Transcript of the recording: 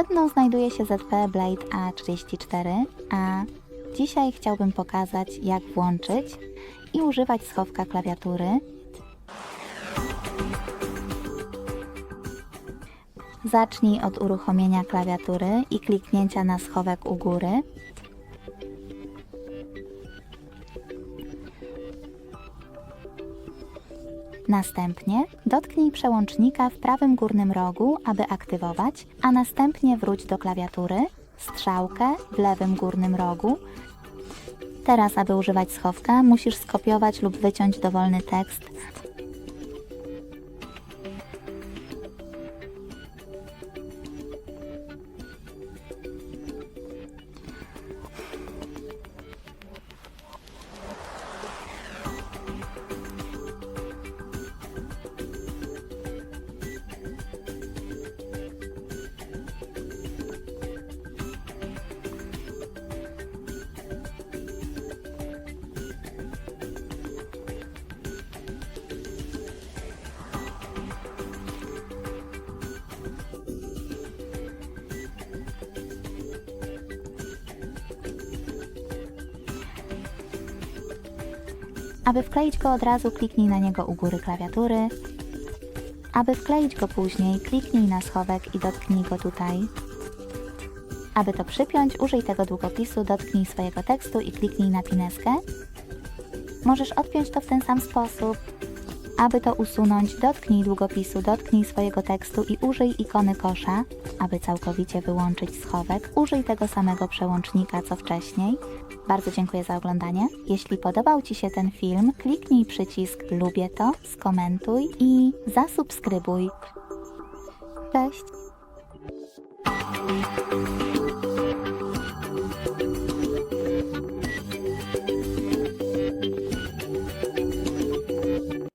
Przed mną znajduje się ZP Blade A34, a dzisiaj chciałbym pokazać jak włączyć i używać schowka klawiatury. Zacznij od uruchomienia klawiatury i kliknięcia na schowek u góry. Następnie dotknij przełącznika w prawym górnym rogu, aby aktywować, a następnie wróć do klawiatury, strzałkę w lewym górnym rogu. Teraz, aby używać schowka, musisz skopiować lub wyciąć dowolny tekst. Aby wkleić go od razu, kliknij na niego u góry klawiatury. Aby wkleić go później, kliknij na schowek i dotknij go tutaj. Aby to przypiąć, użyj tego długopisu, dotknij swojego tekstu i kliknij na pineskę. Możesz odpiąć to w ten sam sposób. Aby to usunąć, dotknij długopisu, dotknij swojego tekstu i użyj ikony kosza. Aby całkowicie wyłączyć schowek, użyj tego samego przełącznika co wcześniej. Bardzo dziękuję za oglądanie. Jeśli podobał Ci się ten film, kliknij przycisk lubię to, skomentuj i zasubskrybuj. Cześć!